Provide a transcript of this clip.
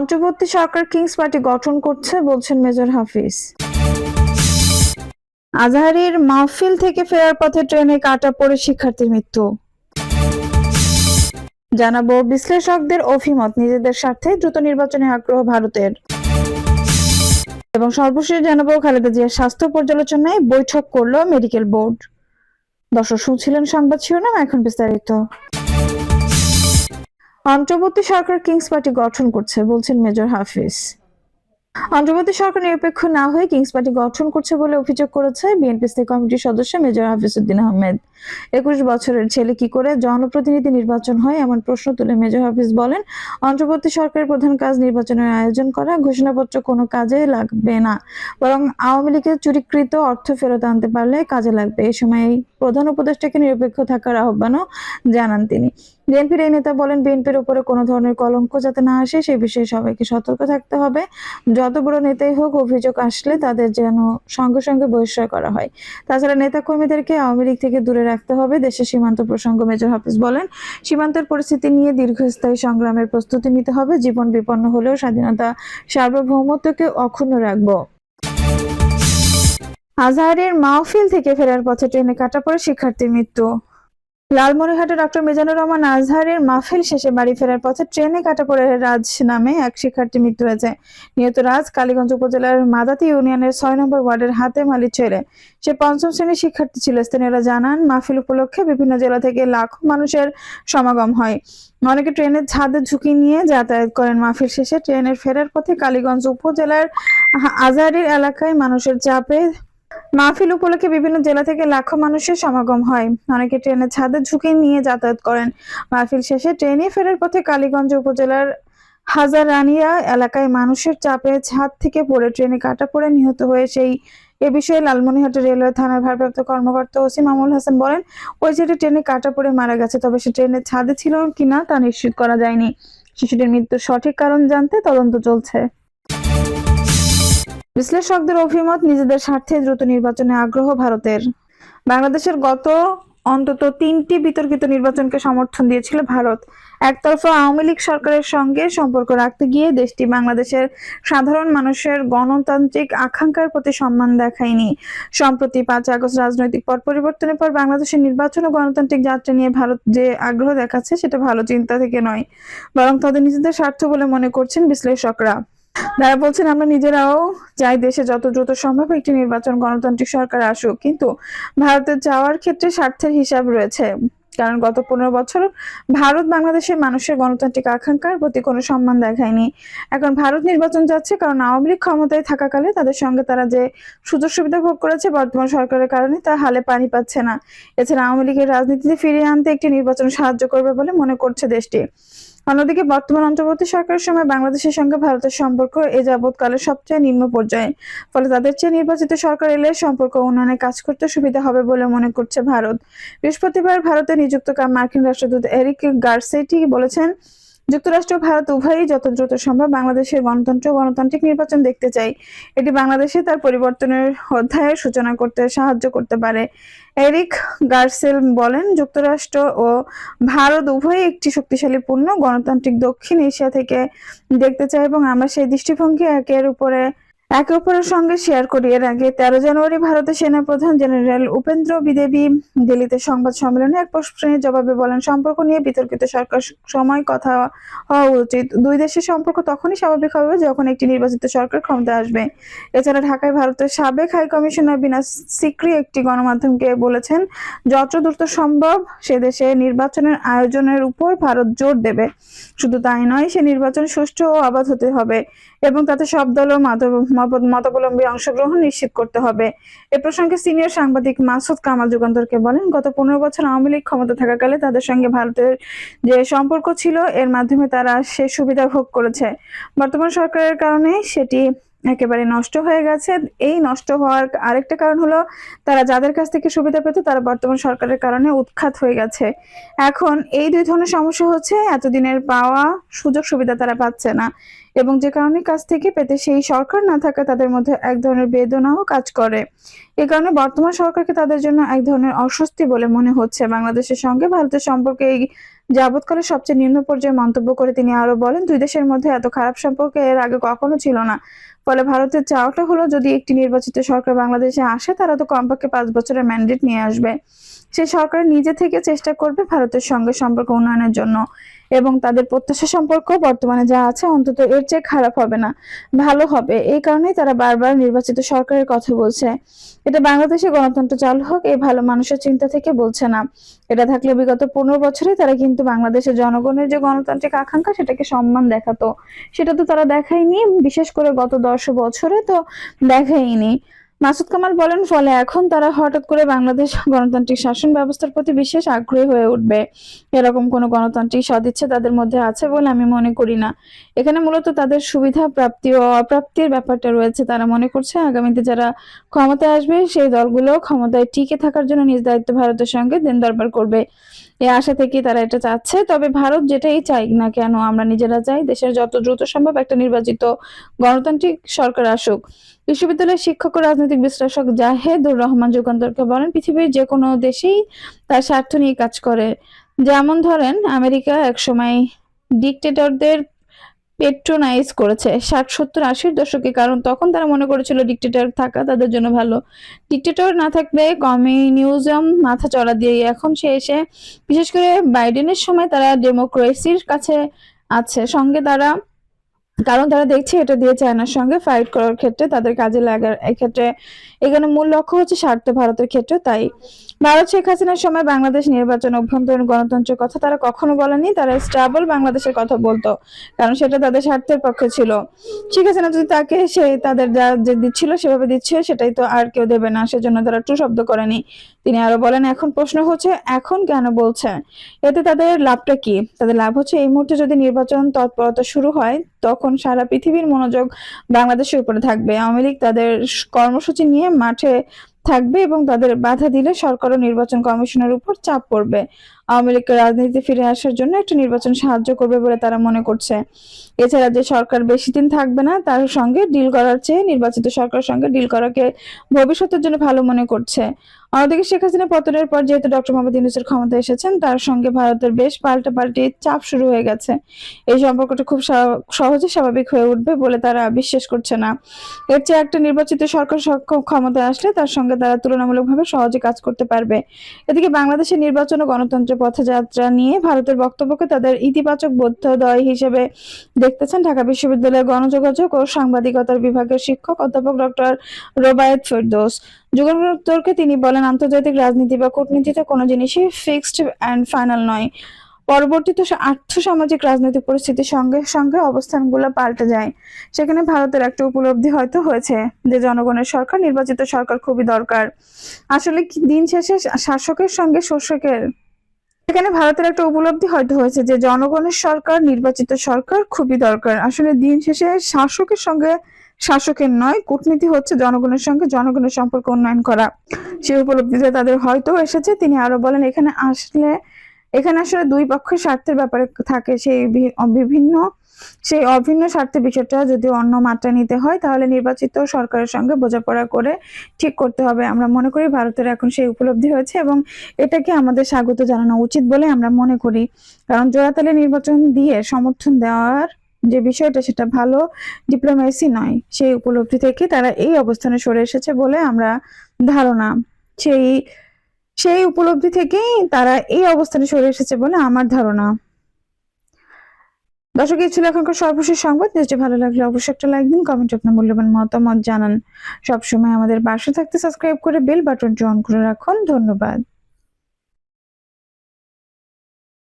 অন্তর্বর্তী সরকার Kings party গঠন করছে, বলছেন মেজর হাফিজ। আজহারির মাহফিল থেকে ফেরার পথে ট্রেনে কাটা পড়ে শিক্ষার্থীর মৃত্যু। জানাব বিশ্লেষকদের অভিমত, নিজেদের স্বার্থে দ্রুত নির্বাচনে আগ্রহ ভারতের। এবং সর্বশেষ জানাব খালেদা জিয়ার স্বাস্থ্য পর্যালোচনায় বৈঠক করল মেডিকেল বোর্ড। দর্শক শুনছিলেন সংবাদ শিরোনাম, এখন বিস্তারিত। অন্তর্বর্তী সরকার কিংস পার্টি গঠন করছে, বলছেন মেজর হাফিজ। অন্তর্বর্তী সরকার নিরপেক্ষ না হয়ে কিংস পার্টি গঠন করছে বলে অভিযোগ করেছে বিএনপি স্থায়ী কমিটির সদস্য মেজর হাফিজ উদ্দিন আহমেদ। একুশ বছরের ছেলে কি করে জনপ্রতিনিধি নির্বাচন হয় এমন প্রশ্ন তুলে মেজর হাফিজ বলেন অন্তর্বর্তী সরকারের প্রধান কাজ নির্বাচনের আয়োজন করা, ঘোষণাপত্র কোনো কাজে লাগবে না। বরং আওয়ামী লীগের চুরিকৃত অর্থ ফেরত আনতে পারলে কাজে লাগবে। এই সময় প্রধান উপদেষ্টাকে নিরপেক্ষ থাকার আহ্বানও জানান তিনি। বিএনপির এই নেতা বলেন, বিএনপির উপরে কোনো ধরনের কলঙ্ক যাতে না আসে, সে বিষয়ে সবাইকে সতর্ক থাকতে হবে। যত বড় নেতাই হোক, অভিযোগ আসলে তাদের যেন সঙ্গে সঙ্গে বহিষ্কার করা হয়। তাছাড়া নেতা কর্মীদেরকে আওয়ামী লীগ থেকে দূরে রাখতে হবে, দেশের সীমান্ত প্রসঙ্গ মেজর হাফিজ বলেন, সীমান্তের পরিস্থিতি নিয়ে দীর্ঘস্থায়ী সংগ্রামের প্রস্তুতি নিতে হবে, জীবন বিপন্ন হলেও স্বাধীনতা সার্বভৌমত্বকে অক্ষুণ্ণ রাখব। আজহারের মাহফিল থেকে ফেরার পথে ট্রেনে কাটা পড়ে শিক্ষার্থীর মৃত্যু। লালমনিরহাটে ডক্টর মিজানুর রহমান আজহারের মাহফিল শেষে বাড়ি ফেরার পথে ট্রেনে কাটা পড়ে রাজ নামে এক শিক্ষার্থী মৃত্যু হয়েছে। নিহত রাজ কালীগঞ্জ উপজেলার মাদাতি ইউনিয়নের ছয় নম্বর ওয়ার্ডের হাতে মালি ছেলে। সে পঞ্চম শ্রেণির শিক্ষার্থী ছিল। স্থানীয়রা জানান, মাহফিল উপলক্ষে বিভিন্ন জেলা থেকে লাখো মানুষের সমাগম হয়। অনেকে ট্রেনের ছাদে ঝুঁকি নিয়ে যাতায়াত করেন। মাহফিল শেষে ট্রেনের ফেরার পথে কালীগঞ্জ উপজেলার আজহারির এলাকায় মানুষের চাপে মাহফিল উপলক্ষে বিভিন্ন জেলা থেকে লাখো মানুষের সমাগম হয়। অনেকে ট্রেনের ছাদে ঝুঁকি নিয়ে যাতায়াত করেন। মাহফিল শেষে ট্রেনে ফেরার পথে কালীগঞ্জ উপজেলার হাজার হাজারানিয়া এলাকায় মানুষের চাপে ছাদ থেকে পড়ে ট্রেনে কাটা পড়ে নিহত হয়ে সেই এ বিষয়ে লালমনিরহাট রেলওয়ে থানার ভারপ্রাপ্ত কর্মকর্তা ওসি মামুল হাসান বলেন, ওই ছেলে ট্রেনে কাটা পড়ে মারা গেছে, তবে সে ট্রেনের ছাদে ছিল কিনা তা নিশ্চিত করা যায়নি। শিশুটির মৃত্যুর সঠিক কারণ জানতে তদন্ত চলছে। বিশ্লেষকদের অভিমত, নিজেদের স্বার্থে দ্রুত নির্বাচনে আগ্রহ ভারতের। বাংলাদেশের গত অন্তত তিনটি বিতর্কিত নির্বাচনকে সমর্থন দিয়েছিল ভারত। একতরফা আওয়ামী লীগ সরকারের সঙ্গে সম্পর্ক রাখতে গিয়ে দেশটি বাংলাদেশের সাধারণ মানুষের গণতান্ত্রিক আকাঙ্ক্ষার প্রতি সম্মান দেখায়নি। সম্প্রতি পাঁচ আগস্ট রাজনৈতিক পট পরিবর্তনের পর বাংলাদেশের নির্বাচন ও গণতান্ত্রিক যাত্রা নিয়ে ভারত যে আগ্রহ দেখাচ্ছে সেটা ভালো চিন্তা থেকে নয়, বরং তাদের নিজেদের স্বার্থ বলে মনে করছেন বিশ্লেষকরা। তারা বলছেন, আমরা নিজেরাও চাই দেশে যত দ্রুত সম্ভব একটি নির্বাচন গণতান্ত্রিক সরকার আসুক। কিন্তু ভারতের যাওয়ার ক্ষেত্রে স্বার্থের হিসাব রয়েছে। কারণ গত পনেরো বছর ভারত বাংলাদেশের মানুষের গণতান্ত্রিক আকাঙ্ক্ষার প্রতি কোনো সম্মান দেখায়নি। এখন ভারত নির্বাচন যাচ্ছে কারণ আওয়ামী লীগ ক্ষমতায় থাকাকালে তাদের সঙ্গে তারা যে সুযোগ সুবিধা ভোগ করেছে বর্তমান সরকারের কারণে তা হালে পানি পাচ্ছে না। এছাড়া আওয়ামী লীগের রাজনীতিতে ফিরিয়ে আনতে একটি নির্বাচন সাহায্য করবে বলে মনে করছে দেশটি। অন্যদিকে বর্তমান অন্তর্বর্তী সরকারের সময় বাংলাদেশের সঙ্গে ভারতের সম্পর্ক এ যাবৎকালে সবচেয়ে নিম্ন পর্যায়ে। ফলে তাদের চেয়ে নির্বাচিত সরকার এলে সম্পর্ক উন্নয়নে কাজ করতে সুবিধা হবে বলে মনে করছে ভারত। বৃহস্পতিবার ভারতে নিযুক্ত মার্কিন রাষ্ট্রদূত এরিক গার্সেটি বলেছেন যুক্তরাষ্ট্র ভারত উভয়ই যত দ্রুত সম্ভব বাংলাদেশের গণতন্ত্র গণতান্ত্রিক নির্বাচন দেখতে চাই। এটি বাংলাদেশে তার পরিবর্তনের অধ্যায়ের সূচনা করতে সাহায্য করতে পারে। এরিক গার্সেল বলেন, যুক্তরাষ্ট্র ও ভারত উভয়ই একটি শক্তিশালী পূর্ণ গণতান্ত্রিক দক্ষিণ এশিয়া থেকে দেখতে চাই এবং আমরা সেই দৃষ্টিভঙ্গি একের উপরে একে অপরের সঙ্গে শেয়ার করি। এর আগে তেরো জানুয়ারি ভারতের সেনাপ্রধান জেনারেল উপেন্দ্র বিদেবী দিল্লিতে সংবাদ সম্মেলনে এক প্রশ্নের জবাবে বলেন, সম্পর্ক নিয়ে বিতর্কিত সরকার সময় কথা হওয়া উচিত। দুই দেশের সম্পর্ক তখনই স্বাভাবিক হবে যখন একটি নির্বাচিত সরকার ক্ষমতা আসবে। এছাড়া ঢাকায় ভারতের সাবেক হাই কমিশনার বিনা সিক্রি একটি গণমাধ্যমকে বলেছেন, যত দ্রুত সম্ভব সে দেশে নির্বাচনের আয়োজনের উপর ভারত জোর দেবে। শুধু তাই নয়, সে নির্বাচন সুষ্ঠু ও অবাধ হতে হবে এবং তাতে সব দল ও মত- মতাবলম্বী অংশগ্রহণ নিশ্চিত করতে হবে। এ প্রসঙ্গে সিনিয়র সাংবাদিক মাসুদ কামাল যুগান্তরকে বলেন, গত পনেরো বছর আওয়ামী লীগ ক্ষমতা থাকাকালে তাদের সঙ্গে ভারতের যে সম্পর্ক ছিল, এর মাধ্যমে তারা সে সুবিধা ভোগ করেছে। বর্তমান সরকারের কারণে সেটি একেবারে নষ্ট হয়ে গেছে। এই নষ্ট হওয়ার আরেকটা কারণ হলো, তারা যাদের কাছ থেকে সুবিধা পেত, তারা বর্তমান সরকারের কারণে উৎখাত হয়ে গেছে। এখন এই দুই ধরনের সমস্যা হচ্ছে, এতদিনের পাওয়া সুযোগ সুবিধা তারা পাচ্ছে না। এবং যে কারণে কাছ থেকে পেতে সেই সরকার না থাকা তাদের মধ্যে এক ধরনের বেদনাও কাজ করে। এ কারণে বর্তমান সরকারকে তাদের জন্য এক ধরনের অস্বস্তি বলে মনে হচ্ছে। বাংলাদেশের সঙ্গে ভারতের সম্পর্কে এই যাবৎকালে সবচেয়ে নিম্ন পর্যায়ে মন্তব্য করে তিনি আরও বলেন, দুই দেশের মধ্যে এত খারাপ সম্পর্কে এর আগে কখনো ছিল না। ফলে ভারতের চাওয়াটা হলো যদি একটি নির্বাচিত সরকার বাংলাদেশে আসে, তারা তো কমপক্ষে পাঁচ বছরের ম্যান্ডেট নিয়ে আসবে। সে সরকার নিজে থেকে চেষ্টা করবে ভারতের সঙ্গে সম্পর্ক উন্নয়নের জন্য এবং তাদের প্রত্যাশা সম্পর্ক বর্তমানে যা আছে অন্তত এর চেয়ে খারাপ হবে না, ভালো হবে। এই কারণেই তারা বারবার নির্বাচিত সরকারের কথা বলছে। এটা বাংলাদেশে গণতন্ত্র চালু হোক এই ভালো মানুষের চিন্তা থেকে বলছে না। এটা থাকলে বিগত পনেরো বছরে তারা কিন্তু বাংলাদেশের জনগণের যে গণতান্ত্রিক আকাঙ্ক্ষা, সেটাকে সম্মান দেখাতো। সেটা তো তারা দেখায়নি, বিশেষ করে গত দশ বছরে তো দেখায়নি মাসুদ কামাল বলেন, ফলে এখন তারা হঠাৎ করে বাংলাদেশ গণতান্ত্রিক শাসন ব্যবস্থার প্রতি বিশেষ আগ্রহী হয়ে উঠবে। এরকম কোনো গণতান্ত্রিক সদিচ্ছা তাদের মধ্যে আছে বলে আমি মনে করি না। এখানে মূলত তাদের সুবিধা, প্রাপ্তি ও অপ্রাপ্তির ব্যাপারটা রয়েছে তারা মনে করছে। আগামীতে যারা ক্ষমতায় আসবে, সেই দলগুলো ক্ষমতায় টিকে থাকার জন্য নিজ দায়িত্ব ভারতের সঙ্গে দিন দরবার করবে। এই আশা থেকে তারা এটা চাচ্ছে। তবে ভারত যেটাই চাই না কেন, আমরা নিজেরা চাই দেশের যত দ্রুত সম্ভব একটা নির্বাচিত গণতান্ত্রিক সরকার আসুক। বিশ্ববিদ্যালয়ের শিক্ষক ও রাজনৈতিক বিশ্লেষক জাহেদুর রহমান যুগান্তরকে বলেন, পৃথিবীর যে কোনো দেশেই তার স্বার্থ নিয়ে কাজ করে। যেমন ধরেন, আমেরিকা একসময় ডিকটেটরদের পেট্রোনাইজ করেছে। ষাট, সত্তর, আশির দশকে, কারণ তখন তারা মনে করেছিল ডিকটেটর থাকা তাদের জন্য ভালো। ডিকটেটর না থাকলে কমিউনিজম মাথা চড়া দিয়ে এখন সে এসে, বিশেষ করে বাইডেনের সময় তারা ডেমোক্রেসির কাছে আছে। সঙ্গে তারা কারণ তারা দেখছে এটা দিয়ে চায়নার সঙ্গে ফাইট করার ক্ষেত্রে তাদের কাজে লাগার এক্ষেত্রে এখানে মূল লক্ষ্য হচ্ছে স্বার্থ ভারতের ক্ষেত্রে, তাই ভারত শেখ হাসিনার সময় বাংলাদেশ নির্বাচন অভ্যন্তরীণ গণতন্ত্রের কথা তারা কখনো বলেনি, তারা স্টাবল বাংলাদেশের কথা বলতো, কারণ সেটা তাদের স্বার্থের পক্ষে ছিল। শেখ হাসিনা যদি তাকে সে তাদের যা যে দিচ্ছিল সেভাবে দিচ্ছে, সেটাই তো আর কেউ দেবে না, সেজন্য তারা টু শব্দ করেনি। তিনি আরও বলেন, এখন প্রশ্ন হচ্ছে, এখন কেন বলছে? এতে তাদের লাভটা কি? তাদের লাভ হচ্ছে, এই মুহূর্তে যদি নির্বাচন তৎপরতা শুরু হয়, তখন সারা পৃথিবীর মনোযোগ বাংলাদেশের উপরে থাকবে। আওয়ামী লীগ তাদের কর্মসূচি নিয়ে মাঠে থাকবে এবং তাদের বাধা দিলে সরকার ও নির্বাচন কমিশনের উপর চাপ পড়বে। আওয়ামী লীগকে রাজনীতিতে ফিরে আসার জন্য একটা নির্বাচন সাহায্য করবে বলে তারা মনে করছে। এছাড়া যে সরকার বেশি দিন থাকবে না, তার সঙ্গে ডিল করার চেয়ে নির্বাচিত সরকারের সঙ্গে ডিল করাকে ভবিষ্যতের জন্য ভালো মনে করছে। অন্যদিকে শেখ হাসিনা পতনের পর যেহেতু ডক্টর মোহাম্মদ ইউনুসের ক্ষমতা এসেছেন, তার সঙ্গে ভারতের বেশ পাল্টাপাল্টি চাপ শুরু হয়ে গেছে। এই সম্পর্কটা খুব সহজে স্বাভাবিক হয়ে উঠবে বলে তারা বিশ্বাস করছে না। এর চেয়ে একটা নির্বাচিত সরকার ক্ষমতায় আসলে তার সঙ্গে তারা তুলনামূলকভাবে সহজে কাজ করতে পারবে। এদিকে বাংলাদেশের নির্বাচন ও গণতন্ত্রের পথযাত্রা নিয়ে ভারতের বক্তব্যকে তাদের ইতিবাচক বোধোদয় হিসেবে দেখতেছেন ঢাকা বিশ্ববিদ্যালয়ের গণযোগাযোগ ও সাংবাদিকতার বিভাগের শিক্ষক অধ্যাপক ডক্টর রোবায়েত ফেরদৌস। যুগান্তরকে তিনি বলেন, আন্তর্জাতিক রাজনীতি বা কূটনীতিতে কোনো জিনিসই ফিক্সড অ্যান্ড ফাইনাল নয়। পরবর্তীতে আর্থ সামাজিক রাজনৈতিক পরিস্থিতির সঙ্গে সঙ্গে অবস্থানগুলো পাল্টে যায়। সেখানে ভারতের একটা উপলব্ধি হয়তো হয়েছে যে জনগণের সরকার, নির্বাচিত সরকার খুবই দরকার। আসলে দিন শেষে শাসকের সঙ্গে শোষকের এখানে ভারতের একটা উপলব্ধি হয়তো হয়েছে যে জনগণের সরকার, নির্বাচিত সরকার খুবই দরকার। আসলে দিন শেষে শাসকের সঙ্গে শাসকের নয়, কূটনীতি হচ্ছে জনগণের সঙ্গে জনগণের সম্পর্ক উন্নয়ন করা। সেই উপলব্ধিতে তাদের হয়তো এসেছে। তিনি আরও বলেন, এখানে আসলে এখানে আসলে দুই পক্ষের স্বার্থের ব্যাপারে থাকে সেই বিভিন্ন, সেই অভিন্ন স্বার্থের বিষয়টা যদি অন্য মাত্রা নিতে হয়, তাহলে নির্বাচিত সরকারের সঙ্গে বোঝাপড়া করে ঠিক করতে হবে। আমরা মনে করি ভারতের এখন সেই উপলব্ধি হয়েছে এবং এটাকে আমাদের স্বাগত জানানো উচিত বলে আমরা মনে করি। কারণ জোড়াতালে নির্বাচন দিয়ে সমর্থন দেওয়ার যে বিষয়টা, সেটা ভালো ডিপ্লোমেসি নয়। সেই উপলব্ধি থেকে তারা এই অবস্থানে সরে এসেছে বলে আমরা ধারণা। সেই সেই উপলব্ধি থেকেই তারা এই অবস্থানে সরে এসেছে বলে আমার ধারণা। দর্শক, এই ছিল এখনকার সর্বশেষ সংবাদ। নিউজটি ভালো লাগলে অবশ্যই একটা লাইক দিন কমেন্ট আপনার মূল্যবান মতামত জানান। সবসময় আমাদের পাশে থাকতে সাবস্ক্রাইব করে বেল বাটনটি অন করে রাখুন। ধন্যবাদ।